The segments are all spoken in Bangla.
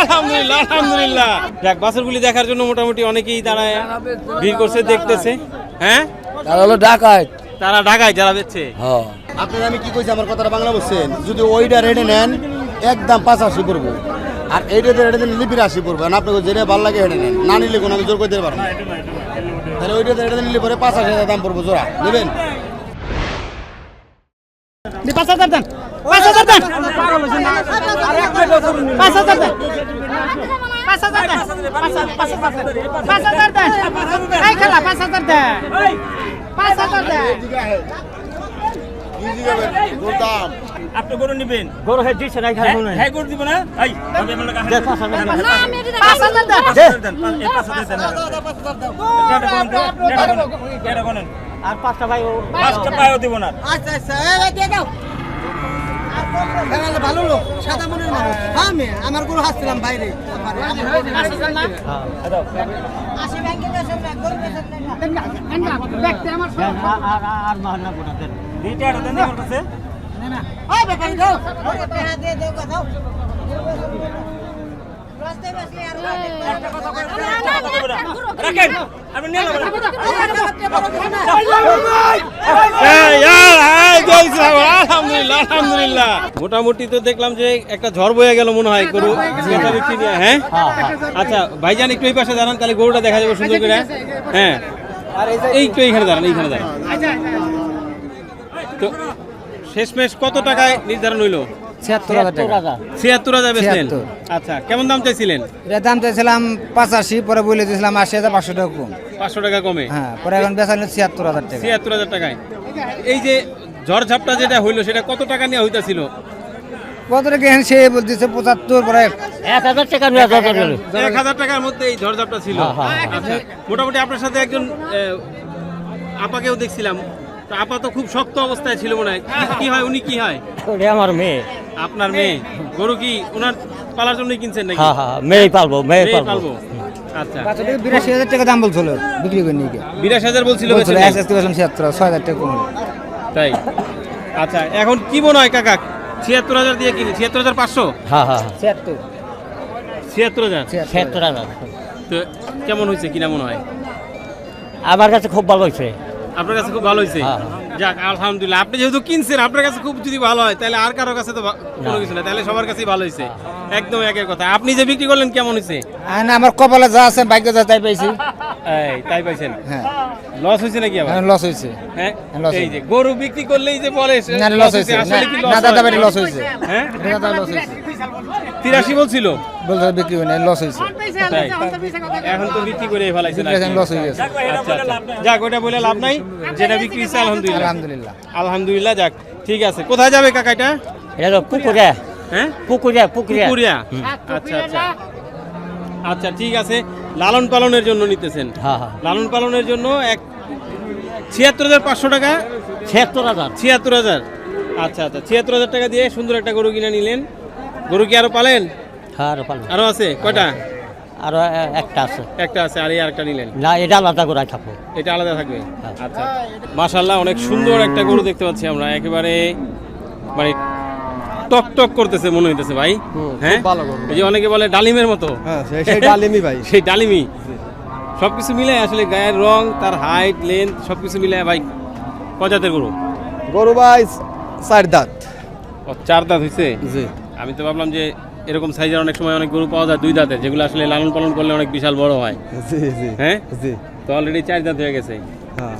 আলহামদুলিল্লাহ আলহামদুলিল্লাহ। যাক বাছুরগুলি দেখার জন্য মোটামুটি অনেকেই তারা ভিড় করছে দেখতেছে। হ্যাঁ? তারা হলো ডাকাত। তারা ঢাকায় যারা বেচছে হ্যাঁ। আপনার আমি কি কইছি আমার কথাটা বাংলা বলছেন? যদি ওইটা নেন একদম পাঁচ আশি পড়ব। আর এইটাতে রেটে দেন লিপির আশি পড়বে। আর আপনাকে যেটা ভালো লাগে হেঁটে নেন। না নিলে কোনো আমি জোর করে দিতে পারব তাহলে নিলে পরে পাঁচ আশি হাজার দাম পড়ব জোড়া। নেবেন? পাঁচ হাজার দেন। পাঁচ হাজার দেন। পাঁচ হাজার দেন। পাঁচ হাজার দেন। পাঁচ হাজার দেন। পাঁচ হাজার দেন। পাঁচ হাজার দেন। পাঁচ হাজার দেন আপনি গরু নিবেন গরু হে দিছে না খাই হ্যাঁ গরু দিব না এই আমি আপনার কাছে হাজার পাঁচ হাজার দেন দেন এই পাঁচ হাজার দেন এটা কোন এটা কোন এটা কোন আর পাঁচটা ভাই ও পাঁচটা পায়ও দিব না আচ্ছা আচ্ছা এই দিয়ে দাও ভালো লোক সাদা মনের মানুষ আমি আমার গরু হাসছিলাম বাইরে পাঁচ হাজার না না আমার আর মাহানা কোনা দেন আর দেন আমার কাছে দাও টাকা দিয়ে দাও দাও রাস্তায় বসলে আর রাখেন আপনি নিয়ে নেবেন আলহামদুলিল্লাহ আলহামদুলিল্লাহ মোটামুটি তো দেখলাম যে একটা ঝড় বয়ে গেল মনে হয় গরু বিক্রি হ্যাঁ? আচ্ছা ভাইজান একটু এই পাশে দাঁড়ান তাহলে গরুটা দেখা যাবে সুন্দর করে। হ্যাঁ। এইটু এইখানে দাঁড়ান এইখানে দাঁড়ান। তো শেষমেশ কত টাকায় নির্ধারণ হইল? ছিয়াত্তর হাজার টাকা। ছিয়াত্তর হাজার। বেচলেন? আচ্ছা কেমন দাম চাইছিলেন? দাম চাইছিলাম পাঁচাশি পরে বলে দিয়েছিলাম আশি হাজার পাঁচশো টাকা কম। পাঁচশো টাকা কমে? হ্যাঁ পরে এখন ছিয়াত্তর হাজার টাকা। ছিয়াত্তর হাজার টাকায়। এই যে ঝড় ঝাপটা যেটা হইল সেটা কত টাকা নিয়ে হইতাছিল? কত টাকা সে বলতেছে পঁচাত্তর পরে এক হাজার টাকা এক হাজার টাকার মধ্যে এই ঝড় ঝাপটা ছিল আচ্ছা মোটামুটি আপনার সাথে একজন আপাকেও দেখছিলাম। তো আপা তো খুব শক্ত অবস্থায় ছিল মনে হয়। কি- হয় উনি কি হয়? আমার মেয়ে। আপনার মেয়ে। গরু কি ওনার পালার জন্যই কিনছেন নাকি? হ্যাঁ হ্যাঁ মেয়ে পালবো মেয়ে পালবো। পালবো। আচ্ছা। বিরাশি হাজার টাকা দাম বলছিল বিক্রি করে নিয়ে বিরাশ হাজার বলছিল ছিয়াত্তর ছয় হাজার টাকা কম তাই। আচ্ছা এখন কি মনে হয় কাকা? ছিয়াত্তর হাজার দিয়ে কিনি ছিয়াত্তর হাজার পাঁচশো? হ্যাঁ হ্যাঁ ছিয়াত্তর। ছিয়াত্তর হাজার? ছিয়াত্তর হাজার। তো কেমন হয়েছে কিনা মনে হয়? আমার কাছে খুব ভালো হয়েছে। আপনার কাছে খুব ভালো হয়েছে হ্যাঁ। যাক আলহামদুলিল্লাহ। আপনি যেহেতু কিনছেন আপনার কাছে খুব যদি ভালো হয় তাহলে আর কারোর কাছে তো কোনো কিছু না তাহলে সবার কাছেই ভালো হয়েছে একদম একের কথা। আপনি যে বিক্রি করলেন কেমন হয়েছে না, আমার কপালে যা আছে ভাগ্য যা তাই পাইছি। এই তাই পাইছেন? হ্যাঁ। লস হয়েছে নাকি আবার? লস হয়েছে হ্যাঁ এই যে গরু বিক্রি করলেই যে বলে না লস হয়েছে, না দাদা বাড়ি লস হয়েছে হ্যাঁ? দাদা লস হয়েছে তিরাশি বলছিল। বলছে বিক্রি করে লস হয়েছে। এখন তো বিক্রি করে ফেলাইছেন লস হয়ে গেছে। আচ্ছা আচ্ছা। যাক ওটা বলে লাভ নাই। যেটা বিক্রি হয়েছে আলহামদুলিল্লাহ। আলহামদুলিল্লাহ। আলহামদুলিল্লাহ যাক ঠিক আছে। কোথায় যাবে কাকা এটা এটা পুকুরে। হ্যাঁ? পুকুরে পুকুরে। পুকুরিয়া আচ্ছা আচ্ছা। আচ্ছা ঠিক আছে। লালন পালনের জন্য নিতেছেন। হ্যাঁ হ্যাঁ। লালন পালনের জন্য এক ছিয়াত্তর হাজার পাঁচশো টাকা। ছিয়াত্তর হাজার। ছিয়াত্তর হাজার। আচ্ছা আচ্ছা। ছিয়াত্তর হাজার টাকা দিয়ে সুন্দর একটা গরু কিনে নিলেন। গরু কি আরও পালেন? হ্যাঁ আরও পালবো। আরও আছে? কয়টা? আরও একটা আছে। একটা আছে আর এই আরেকটা নিলেন? না এটা আলাদা করে খাব এটা আলাদা থাকবে? আচ্ছা মাশাল্লাহ অনেক সুন্দর একটা গরু দেখতে পাচ্ছি আমরা। একেবারে মানে টক টক করতেছে মনে হইতেছে ভাই। হ্যাঁ? এই যে অনেকে বলে ডালিমের মতো। হ্যাঁ সেই ডালিমি ভাই। সেই ডালিমি সবকিছু মিলে আসলে গায়ের রং তার হাইট লেন্থ সবকিছু মিলে ভাই কজাতের গরু? গরু ভাই চার দাঁত। ও চার দাঁত হয়েছে জি। আমি তো ভাবলাম যে এরকম সাইজের অনেক সময় অনেক গরু পাওয়া যায় দুই দাঁতের যেগুলো আসলে লালন পালন করলে অনেক বিশাল বড় হয়। হ্যাঁ? তো অলরেডি চার দাঁত হয়ে গেছে। হ্যাঁ।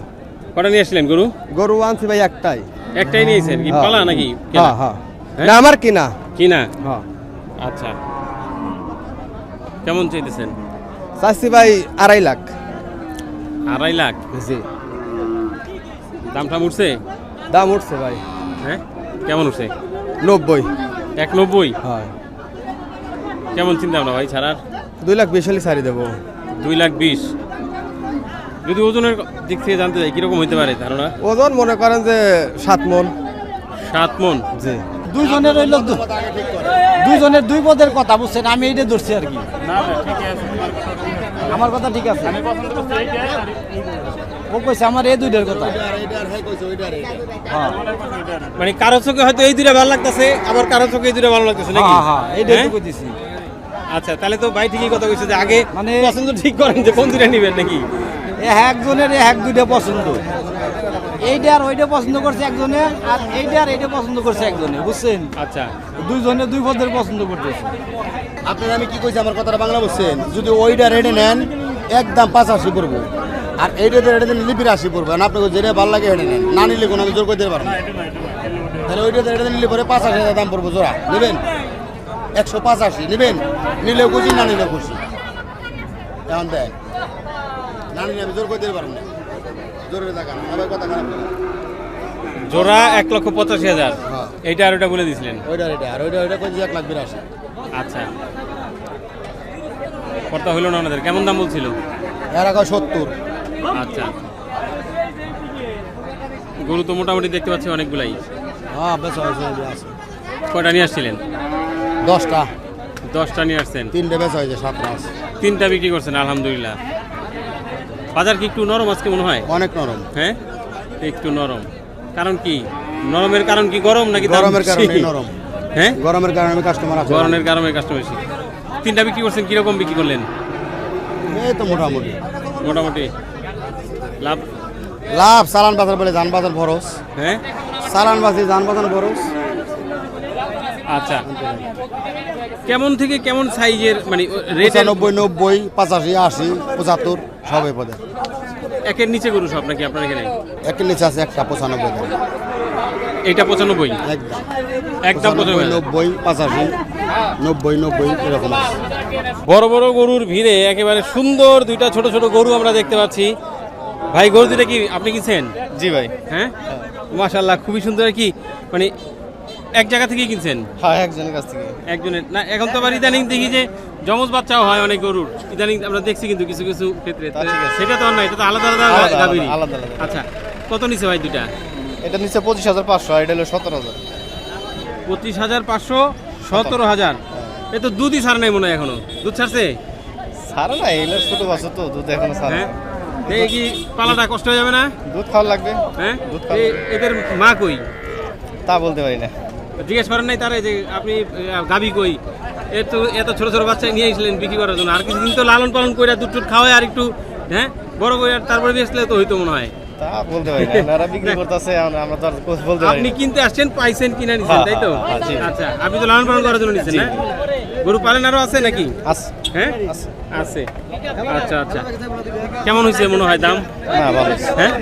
কটা নিয়ে আসলেন গরু? গরু আনছি ভাই একটাই। একটাই নিয়েছেন কি? হ্যাঁ। পালা নাকি? হ্যাঁ হ্যাঁ। হ্যাঁ? না আমার কিনা। কিনা? হ্যাঁ। আচ্ছা। কেমন চাইতেছেন? চাচ্ছি ভাই আড়াই লাখ। আড়াই লাখ? জি। দামটা উঠছে? দাম উঠছে ভাই। হ্যাঁ? কেমন উঠছে? নব্বই। এক নব্বই? হয়। কেমন চিন্তা ভাবনা ভাই ছাড়ার? দুই লাখ বিশ হলে ছাড়ি দেবো। দুই লাখ বিশ। যদি ওজনের দিক থেকে জানতে চাই কীরকম হইতে পারে ধারণা? ওজন মনে করেন যে সাত মন। সাত মন? জি। দুইজনের রইল দুইজনের দুই পদের কথা বুঝছেন আমি এইটা ধরছি আর কি। আমার কথা ঠিক আছে? ও কইছে আমার এই দুইটার কথা। হ্যাঁ। হ্যাঁ মানে কারও চোখে হয়তো এই দুইটা ভালো লাগতেছে আবার কারও চোখে এই দুইটা ভালো লাগতেছে নাকি? হ্যাঁ হ্যাঁ এইটাই হ্যাঁ? তো কইতেছি আচ্ছা তাহলে তো ভাই ঠিকই কথা কইছে যে আগে মানে- পছন্দ ঠিক করেন যে কোন দুইটা নিবেন নাকি? একজনের এ এক দুইটা পছন্দ। এইটা আর ওইটা পছন্দ করছে একজনে আর এইটা আর এইটা পছন্দ করছে একজনে বুঝছেন? আচ্ছা। দুইজনে দুই পদের পছন্দ করতেছে। আপনার আমি কি কইছি আমার কথাটা বাংলা বুঝছেন যদি ওইটা রেডে নেন একদম পাঁচাশি পড়ব আর এইটাতে রেডে দেন লিপির আশি পড়বে আর আপনাকে যেটা ভালো লাগে হেঁটে নেন। না নিলে কোনো জোর করে দিতে পারব না। তাহলে ওইটাতে এটা নিলে পরে পাঁচাশি হাজার দাম পড়ব জোড়া। নেবেন? একশো পাঁচাশি নেবেন? নিলেও খুশি না নিলেও খুশি? এখন দেন না নিলে আমি জোর করে দিতে পারব না। জোরের টাকা না আবার কথা খারাপ জোড়া এক লক্ষ পঁচাশি হাজার। হ্যাঁ। এইটা আর ওটা বলে দিছিলেন। ওইটা রেডে আর ওইটা ওইটা কইছি এক লাখ বিরাশি। আচ্ছা। কর্তা হইল না ওনাদের? কেমন দাম বলছিল? এর আগে সত্তর। আচ্ছা। গরু তো মোটামুটি দেখতে পাচ্ছি অনেকগুলাই। হ্যাঁ বেশ আছে। কয়টা নিয়ে আসছিলেন? দশটা। দশটা নিয়ে আসছেন? তিনটে বেশ হয়েছে সাত মাস তিনটা বিক্রি করছেন আলহামদুলিল্লাহ। বাজার কি একটু নরম আজকে মনে হয়? অনেক নরম। হ্যাঁ? একটু নরম। কারণ কি? নরমের কারণ কি গরম নাকি গরমের কারণে? নরম। হ্যাঁ? গরমের কারণে কাস্টমার আছে। গরমের কারণে কাস্টমার বেশি। তিনটা বিক্রি করছেন কীরকম বিক্রি করলেন? এই তো মোটামুটি। মোটামুটি। লাভ? লাভ চালান বাজার বলে ধান বাজার ভরস। হ্যাঁ? চালান বাজার ধান বাজার ভরস। আচ্ছা। কেমন থেকে কেমন সাইজের মানে রেটের পঁচানব্বই নব্বই পঁচাশি আশি পঁচাত্তর সবে পদে একের নিচে গরু সব নাকি আপনার এখানে? একের নিচে আছে একটা পঁচানব্বই। দাম এইটা পঁচানব্বই? একদম। একদম পঁচানব্বই নব্বই পঁচাশি নব্বই নব্বই এরকম আছে। বড় বড় গরুর ভিড়ে একেবারে সুন্দর দুইটা ছোট ছোট গরু আমরা দেখতে পাচ্ছি। ভাই গরু দুটা কি আপনি কিনছেন? জি ভাই। হ্যাঁ? মাশাল্লাহ খুবই সুন্দর আর কি মানে এক জায়গা থেকে কিনছেন? হ্যাঁ একজনের কাছ থেকে। একজনের না এখন তো আবার ইদানিং দেখি যে যমজ বাচ্চাও হয় অনেক গরুর। ইদানিং আমরা দেখছি কিন্তু কিছু কিছু ক্ষেত্রে। সেটা তো নাই এটা তো আলাদা আলাদা আলাদা, আলাদা। আচ্ছা কত নিছে ভাই দুইটা? এটা নিচে পঁচিশ হাজার পাঁচশো এটা হলো সতেরো হাজার। পঁচিশ হাজার পাঁচশো সতেরো হাজার। এ তো দুধই ছাড় নাই মনে হয় এখনও। দুধ ছাড়ছে? সারা না এগুলো ছোট বাচ্চা তো দুধ এখনও সারা হ্যাঁ। কি পালাটা কষ্ট হয়ে যাবে না? দুধ খাওয়া লাগবে। হ্যাঁ? দুধ এদের মা কই? তা বলতে পারি না। জিজ্ঞেস করেন নাই তারে যে আপনি গাবি কই? এত এত ছোট ছোট বাচ্চা নিয়ে এসেছিলেন বিক্রি করার জন্য। আর কিছুদিন তো লালন পালন করে দুধ টুধ খাওয়ায় আর একটু হ্যাঁ? বড় করে তারপরে বেচলে তো হইতো মনে হয়। তা বলতে পারি না। ওনারা বিক্রি করতেছে আমরা তো বলতে পারি আপনি কিনতে আসছেন পাইছেন কিনা নিছেন তাই তো? হ্যাঁ, আচ্ছা আপনি তো লালন পালন করার জন্য নিছেন না? গরু পালেন আরও আছে নাকি? হ্যাঁ? আছে। আচ্ছা আচ্ছা। কেমন হয়েছে মনে হয় দাম? হ্যাঁ?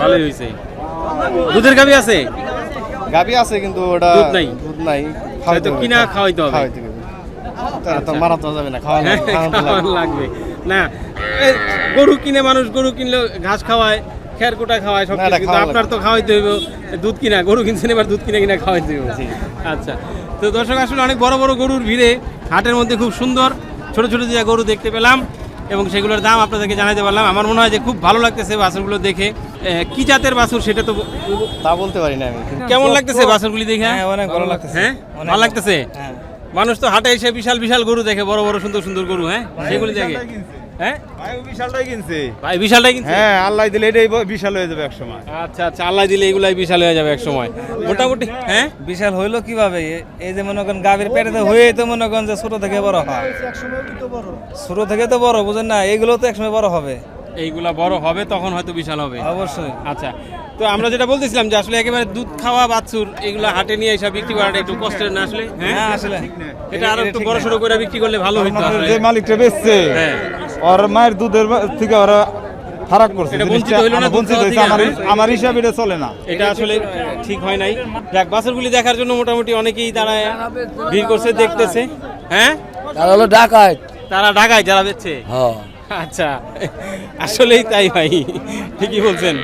ভালোই হয়েছে। দুধের গাবি আছে? গাবি আছে কিন্তু ওটা দুধ নাই? দুধ নাই। হয়তো কিনা খাওয়াইতে হবে। খাওয়াইতে হবে। তাহলে তো মারা তো যাবে না খাওয়া হ্যাঁ, লাগবে। লাগবে। না গরু কিনে মানুষ গরু কিনলে ঘাস খাওয়ায় খের কোটা খাওয়ায় সব কিছু। আপনার তো খাওয়াইতে হইব দুধ কিনা গরু কিনছেন এবার দুধ কিনে কিনা খাওয়াইতে হইব। আচ্ছা। তো দর্শক আসলে অনেক বড় বড় গরুর ভিড়ে হাটের মধ্যে খুব সুন্দর। ছোট ছোটো যে গরু দেখতে পেলাম এবং সেগুলোর দাম আপনাদেরকে জানাতে পারলাম। আমার মনে হয় যে খুব ভালো লাগতেছে বাছুরগুলো দেখে। কি জাতের বাছুর সেটা তো তা বলতে পারি না আমি। কেমন লাগতেছে বাছুরগুলি দেখে? হ্যাঁ অনেক ভালো লাগতেছে। হ্যাঁ ভালো লাগতেছে? হ্যাঁ। মানুষ তো হাটে এসে বিশাল বিশাল গরু দেখে বড় বড় সুন্দর সুন্দর গরু হ্যাঁ। সেগুলি দেখে। হ্যাঁ? ভাই বিশালটাই কিনছে। ভাই বিশালটাই কিনছে? হ্যাঁ আল্লাহ দিলে এটাই বিশাল হয়ে যাবে এক সময়। আচ্ছা আচ্ছা আল্লাহ দিলে এগুলাই বিশাল হয়ে যাবে এক সময়। মোটামুটি হ্যাঁ? বিশাল হইল কীভাবে? এই যে মনে করেন গাভীর পেটে হয়ে তো মনে করেন যে ছোট থেকে বড় হয়। ছোট থেকে তো বড় বুঝেন না? এগুলো তো একসময় বড় হবে। এইগুলা বড় হবে তখন হয়তো বিশাল হবে। অবশ্যই। আচ্ছা তো আমরা যেটা বলতেছিলাম যে আসলে একেবারে দুধ খাওয়া বাছুর এগুলা হাটে নিয়ে এসে বিক্রি করাটা একটু কষ্টের না আসলে হ্যাঁ? হ্যাঁ আসলে। এটা আরও একটু বড় সড়ো করে বিক্রি করলে ভালো হইতো যে মালিকটা বেচছে। হ্যাঁ। ওর মায়ের দুধের থেকে ওরা ফারাক করছে। বঞ্চিত না, আমার হয়েছে। আমার? আমার হিসাবে এটা চলে না। এটা আসলে ঠিক হয় নাই। যাক বাছুরগুলি দেখার জন্য মোটামুটি অনেকেই তারা ভিড় করছে দেখতেছে। হ্যাঁ? তারা হলো ডাকায় তারা ঢাকায় যারা বেচছে? হ্যাঁ। আচ্ছা আসলেই তাই ভাই। ঠিকই বলছেন।